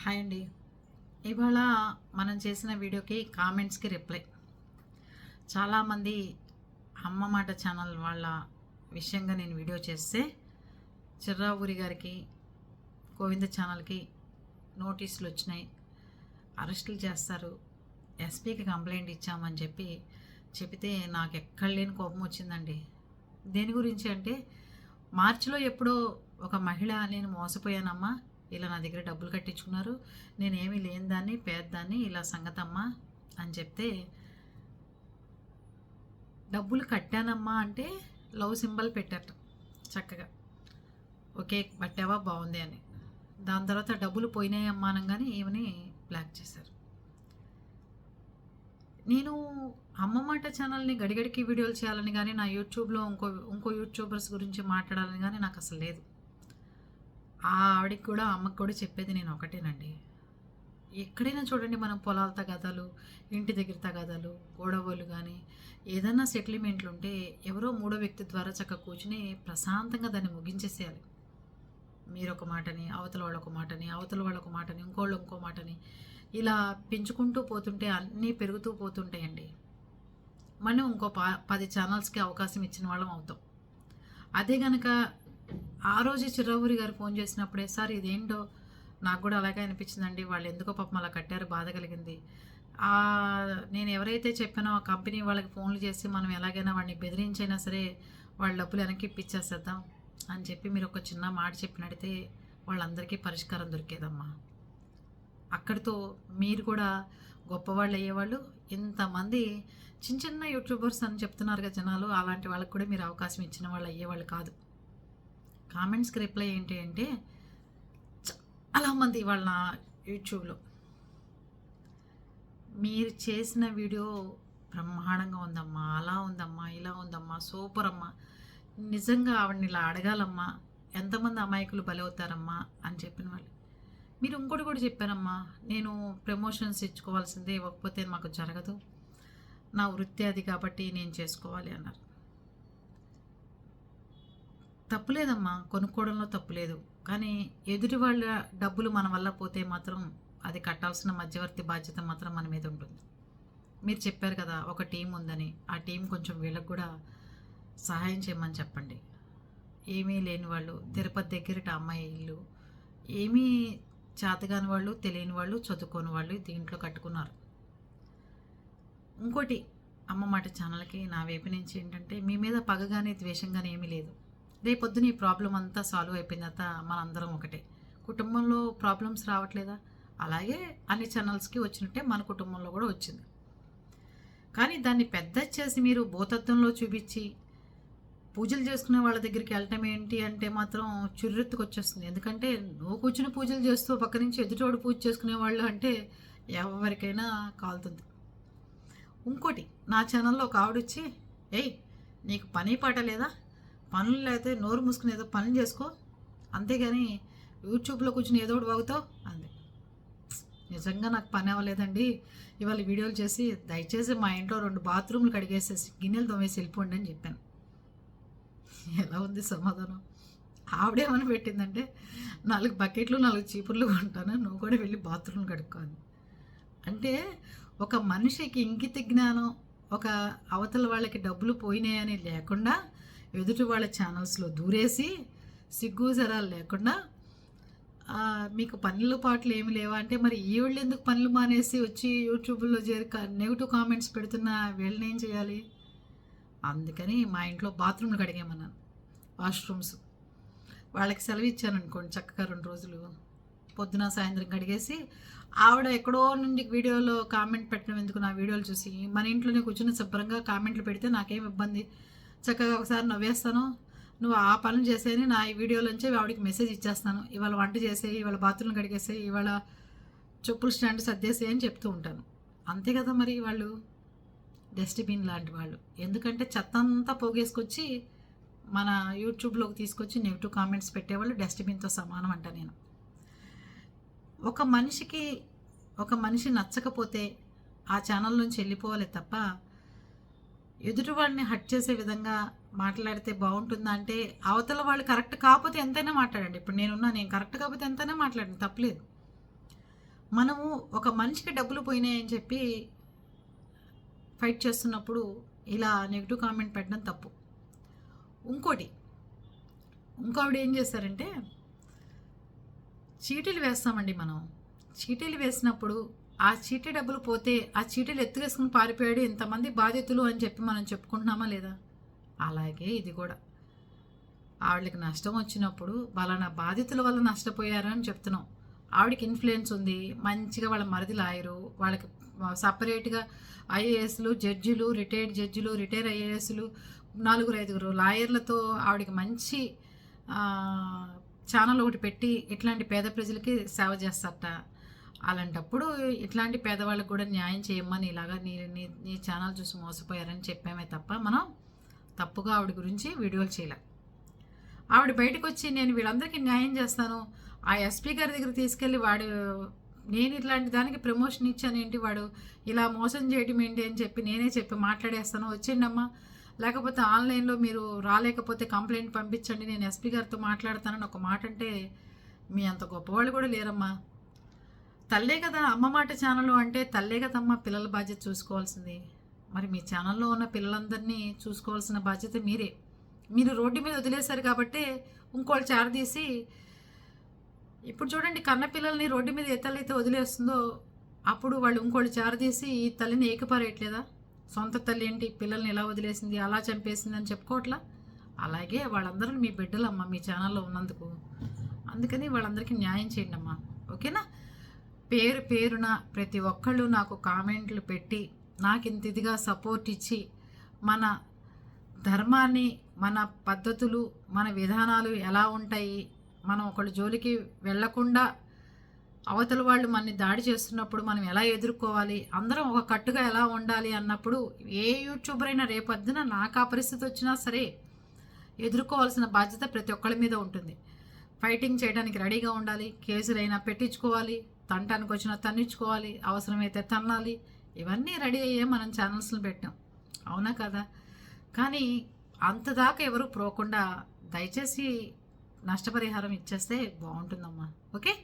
Hi అండి. ఇవాళ మనం చేసిన వీడియోకి కామెంట్స్కి రిప్లై. చాలామంది అమ్మ మాట ఛానల్ వాళ్ళ విషయంగా నేను వీడియో చేస్తే చిర్రావూరి గారికి గోవింద ఛానల్కి నోటీసులు వచ్చినాయి. అరెస్టులు చేస్తారు. ఎస్పీకి కంప్లైంట్ ఇచ్చామని చెప్పి చెబితే నాకు ఎక్కడ లేని కోపం వచ్చిందండి. దేని గురించి అంటే మార్చిలో ఎప్పుడో ఒక మహిళ నేను మోసపోయానమ్మా. ఇలా నా దగ్గర డబ్బులు కట్టించుకున్నారు. నేనేమీ లేని దాన్ని పేద్దాన్ని ఇలా సంగతమ్మా అని చెప్తే డబ్బులు కట్టానమ్మా అంటే లవ్ సింబల్ పెట్టారు చక్కగా. ఓకే పట్టావా బాగుంది అని. దాని తర్వాత డబ్బులు పోయినాయమ్మా అనగానే ఈమెని బ్లాక్ చేశారు. నేను అమ్మ మాట ఛానల్ని గడిగడికి వీడియోలు చేయాలని కానీ నా యూట్యూబ్లో ఇంకో ఇంకో యూట్యూబర్స్ గురించి మాట్లాడాలని కానీ నాకు అసలు లేదు. ఆ ఆవిడకి కూడా అమ్మకి కూడా చెప్పేది నేను ఒకటేనండి. ఎక్కడైనా చూడండి మనం పొలాల తగాదాలు ఇంటి దగ్గర తగాదాలు గొడవలు కానీ ఏదైనా సెటిల్మెంట్లు ఉంటే ఎవరో మూడో వ్యక్తి ద్వారా చక్కగా కూర్చుని ప్రశాంతంగా దాన్ని ముగించేసేయాలి. మీరు ఒక మాటని అవతల వాళ్ళు ఒక మాటని అవతల వాళ్ళు ఒక మాటని ఇంకోళ్ళు ఇంకో మాటని ఇలా పెంచుకుంటూ పోతుంటే అన్నీ పెరుగుతూ పోతుంటాయండి. మనం ఇంకో పది ఛానల్స్కి అవకాశం ఇచ్చిన వాళ్ళం అవుతాం. అదే కనుక ఆ రోజు చిరవూరి గారు ఫోన్ చేసినప్పుడే సార్ ఇదేంటో? నాకు కూడా అలాగే అనిపించిందండి. వాళ్ళు ఎందుకో పాపం అలా కట్టారు బాధ కలిగింది. నేను ఎవరైతే చెప్పానో ఆ కంపెనీ వాళ్ళకి ఫోన్లు చేసి మనం ఎలాగైనా వాడిని బెదిరించైనా సరే వాళ్ళ డబ్బులు వెనక్కి ఇప్పించేసేద్దాం అని చెప్పి మీరు ఒక చిన్న మాట చెప్పినడితే వాళ్ళందరికీ పరిష్కారం దొరికేదమ్మా. అక్కడితో మీరు కూడా గొప్పవాళ్ళు అయ్యేవాళ్ళు ఇంతమంది చిన్న చిన్న యూట్యూబర్స్ అని చెప్తున్నారు కదా జనాలు అలాంటి వాళ్ళకి కూడా మీరు అవకాశం ఇచ్చిన వాళ్ళు అయ్యేవాళ్ళు కాదు. కామెంట్స్కి రిప్లై ఏంటి అంటే చాలా మంది వాళ్ళ యూట్యూబ్లో మీరు చేసిన వీడియో బ్రహ్మాండంగా ఉందమ్మా అలా ఉందమ్మా ఇలా ఉందమ్మా సూపర్ అమ్మా నిజంగా ఆవిడని ఇలా అడగాలమ్మా ఎంతమంది అమాయకులు బలవుతారమ్మా అని చెప్పిన వాళ్ళు. మీరు ఇంకోటి కూడా చెప్పారమ్మా నేను ప్రమోషన్స్ ఇచ్చుకోవాల్సిందే ఇవ్వకపోతే మాకు జరగదు. నా వృత్తి అది కాబట్టి నేను చేసుకోవాలి అన్నారు. తప్పులేదమ్మా కొనుక్కోవడంలో తప్పులేదు. కానీ ఎదుటి వాళ్ళ డబ్బులు మన వల్ల పోతే మాత్రం అది కట్టాల్సిన మధ్యవర్తి బాధ్యత మాత్రం మన మీద ఉంటుంది. మీరు చెప్పారు కదా ఒక టీం ఉందని. ఆ టీం కొంచెం వీళ్ళకి కూడా సహాయం చేయమని చెప్పండి. ఏమీ లేని వాళ్ళు తిరుపతి దగ్గరట అమ్మాయి ఇల్లు. ఏమీ చేతగాని వాళ్ళు తెలియని వాళ్ళు చదువుకోని వాళ్ళు దీంట్లో కట్టుకున్నారు. ఇంకోటి అమ్మ మాట ఛానల్కి నా వైపు నుంచి ఏంటంటే మీ మీద పగ కానీ ద్వేషం కానీ ఏమీ లేదు. రేపొద్దున ఈ ప్రాబ్లం అంతా సాల్వ్ అయిపోయిన తర్వాత మనందరం ఒకటే. కుటుంబంలో ప్రాబ్లమ్స్ రావట్లేదా? అలాగే అన్ని ఛానల్స్కి వచ్చినట్టే మన కుటుంబంలో కూడా వచ్చింది. కానీ దాన్ని పెద్ద చేసి మీరు భూతత్వంలో చూపించి పూజలు చేసుకునే వాళ్ళ దగ్గరికి వెళ్ళటం ఏంటి అంటే మాత్రం చుర్రెత్తుకు వచ్చేస్తుంది ఎందుకంటే నువ్వు కూర్చుని పూజలు చేస్తూ పక్క నుంచి ఎదుటోడు పూజ చేసుకునే వాళ్ళు అంటే ఎవరికైనా కాలుతుంది. ఇంకోటి నా ఛానల్లో ఒక ఆవిడొచ్చి ఏయ్ నీకు పని పాట లేదా? పనులు అయితే నోరు మూసుకుని ఏదో పనులు చేసుకో. అంతేగాని యూట్యూబ్లో కూర్చుని ఏదో ఒకటి వాగుతావు అంది నిజంగా నాకు పని అవ్వలేదండి. ఇవాళ వీడియోలు చేసి దయచేసి మా ఇంట్లో రెండు బాత్రూమ్లు కడిగేసేసి గిన్నెలు తోమేసి వెళ్ళిపోండి అని చెప్పాను. ఎలా ఉంది సమాధానం? ఆవిడేమని పెట్టిందంటే నాలుగు బకెట్లు నాలుగు చీపుర్లు కొంటాను నువ్వు కూడా వెళ్ళి బాత్రూమ్ కడుక్కోండి అంటే ఒక మనిషికి ఇంకిత జ్ఞానం ఒక అవతల వాళ్ళకి డబ్బులు పోయినాయని లేకుండా ఎదుటి వాళ్ళ ఛానల్స్లో దూరేసి సిగ్గు జరాలు లేకుండా మీకు పనులు పాటలు ఏమి లేవా అంటే మరి ఈవిళ్ళు ఎందుకు పనులు మానేసి వచ్చి యూట్యూబ్లో చేరి నెగిటివ్ కామెంట్స్ పెడుతున్న వీళ్ళని ఏం చేయాలి? అందుకని మా ఇంట్లో బాత్రూమ్లు కడిగేమన్నాను వాష్రూమ్స్ వాళ్ళకి సెలవు ఇచ్చాను అనుకోండి చక్కగా రెండు రోజులు. పొద్దున సాయంత్రం కడిగేసి ఆవిడ ఎక్కడో నుండి వీడియోలో కామెంట్ పెట్టడం ఎందుకు నా వీడియోలు చూసి మన ఇంట్లోనే కూర్చుని శుభ్రంగా కామెంట్లు పెడితే నాకేం ఇబ్బంది? చక్కగా ఒకసారి నవ్వేస్తాను. నువ్వు ఆ పనులు చేసేయని నా ఈ వీడియోలోంచి ఆవిడకి మెసేజ్ ఇచ్చేస్తాను. ఇవాళ వంట చేసేయి ఇవాళ బాత్రూమ్ కడిగేసేయి ఇవాళ చెప్పులు స్టాండ్ సర్దేసేయి అని చెప్తూ ఉంటాను. అంతే కదా మరి వాళ్ళు? డస్ట్బిన్ లాంటి వాళ్ళు. ఎందుకంటే చెత్త అంతా పోగేసుకొచ్చి మన యూట్యూబ్లోకి తీసుకొచ్చి నెగిటివ్ కామెంట్స్ పెట్టేవాళ్ళు డస్ట్బిన్తో సమానం అంట నేను. ఒక మనిషికి ఒక మనిషి నచ్చకపోతే ఆ ఛానల్ నుంచి వెళ్ళిపోవాలి తప్ప ఎదుటివాడిని హట్ చేసే విధంగా మాట్లాడితే బాగుంటుందా అంటే అవతల వాళ్ళు కరెక్ట్ కాకపోతే ఎంతైనా మాట్లాడండి. ఇప్పుడు నేనున్నా నేను కరెక్ట్ కాకపోతే ఎంతైనా మాట్లాడండి తప్పలేదు. మనము ఒక మనిషికి డబ్బులు పోయినాయని చెప్పి ఫైట్ చేస్తున్నప్పుడు ఇలా నెగిటివ్ కామెంట్ పెట్టడం తప్పు. ఇంకోటి ఇంకోవిడ ఏం చేస్తారంటే చీటీలు వేస్తామండి మనం. చీటీలు వేసినప్పుడు ఆ చీటీ డబ్బులు పోతే ఆ చీటీలు ఎత్తుకేసుకుని పారిపోయాడు ఇంతమంది బాధితులు అని చెప్పి మనం చెప్పుకుంటున్నామా లేదా? అలాగే ఇది కూడా. ఆవిడకి నష్టం వచ్చినప్పుడు వాళ్ళ బాధితుల వల్ల నష్టపోయారు అని చెప్తున్నాం. ఆవిడకి ఇన్ఫ్లుయెన్స్ ఉంది మంచిగా వాళ్ళ మరిది లాయరు వాళ్ళకి సపరేట్గా ఐఏఎస్లు జడ్జిలు రిటైర్డ్ జడ్జిలు రిటైర్ ఐఏఎస్లు నలుగురు ఐదుగురు లాయర్లతో ఆవిడకి మంచి ఛానల్ ఒకటి పెట్టి ఇట్లాంటి పేద ప్రజలకి సేవ చేస్తారట. అలాంటప్పుడు ఇట్లాంటి పేదవాళ్ళకి కూడా న్యాయం చేయమని ఇలాగా నీ నీ నీ ఛానల్ చూసి మోసపోయారని చెప్పామే తప్ప మనం తప్పుగా ఆవిడ గురించి వీడియోలు చేయలేం. ఆవిడ బయటకు వచ్చి నేను వీళ్ళందరికీ న్యాయం చేస్తాను. ఆ ఎస్పీ గారి దగ్గర తీసుకెళ్ళి వాడు నేను ఇట్లాంటి దానికి ప్రమోషన్ ఇచ్చాను ఏంటి వాడు? ఇలా మోసం చేయడం ఏంటి అని చెప్పి నేనే చెప్పి మాట్లాడేస్తాను. వచ్చిండమ్మా లేకపోతే ఆన్లైన్లో మీరు రాలేకపోతే కంప్లైంట్ పంపించండి. నేను ఎస్పీ గారితో మాట్లాడతానని ఒక మాట అంటే మీ అంత గొప్పవాళ్ళు కూడా లేరమ్మా. తల్లే కదా అమ్మ మాట ఛానల్ అంటే తల్లే కదమ్మా పిల్లల బాధ్యత చూసుకోవాల్సింది. మరి మీ ఛానల్లో ఉన్న పిల్లలందరినీ చూసుకోవాల్సిన బాధ్యత మీరే. మీరు రోడ్డు మీద వదిలేశారు కాబట్టి ఇంకోళ్ళు చారదీసి ఇప్పుడు చూడండి కన్న పిల్లల్ని రోడ్డు మీద ఏ తల్లి అయితే వదిలేస్తుందో అప్పుడు వాళ్ళు ఇంకోళ్ళు చారదీసి ఈ తల్లిని ఏకపారేయట్లేదా? సొంత తల్లి ఏంటి? పిల్లల్ని ఎలా వదిలేసింది? అలా చంపేసింది అని చెప్పుకోవట్లా? అలాగే వాళ్ళందరూ మీ బిడ్డలమ్మ మీ ఛానల్లో ఉన్నందుకు. అందుకని వాళ్ళందరికీ న్యాయం చేయండి అమ్మా ఓకేనా? పేరు పేరున ప్రతి ఒక్కళ్ళు నాకు కామెంట్లు పెట్టి నాకు ఇంత ఇదిగా సపోర్ట్ ఇచ్చి మన ధర్మాన్ని మన పద్ధతులు మన విధానాలు ఎలా ఉంటాయి మనం ఒకళ్ళ జోలికి వెళ్ళకుండా అవతల వాళ్ళు మనని దాడి చేస్తున్నప్పుడు మనం ఎలా ఎదుర్కోవాలి అందరం ఒక కట్టుగా ఎలా ఉండాలి అన్నప్పుడు ఏ యూట్యూబర్ అయినా రేపొద్దున నాకు ఆ పరిస్థితి వచ్చినా సరే ఎదుర్కోవాల్సిన బాధ్యత ప్రతి ఒక్కళ్ళ మీద ఉంటుంది. ఫైటింగ్ చేయడానికి రెడీగా ఉండాలి కేసులైనా పెట్టించుకోవాలి తంటానికి వచ్చినా తన్నించుకోవాలి అవసరమైతే తన్నాలి. ఇవన్నీ రెడీ అయ్యే మనం ఛానల్స్ని పెట్టాం. అవునా కదా? కానీ అంతదాకా ఎవరు పోకుండా దయచేసి నష్టపరిహారం ఇచ్చేస్తే బాగుంటుందమ్మా. ఓకే?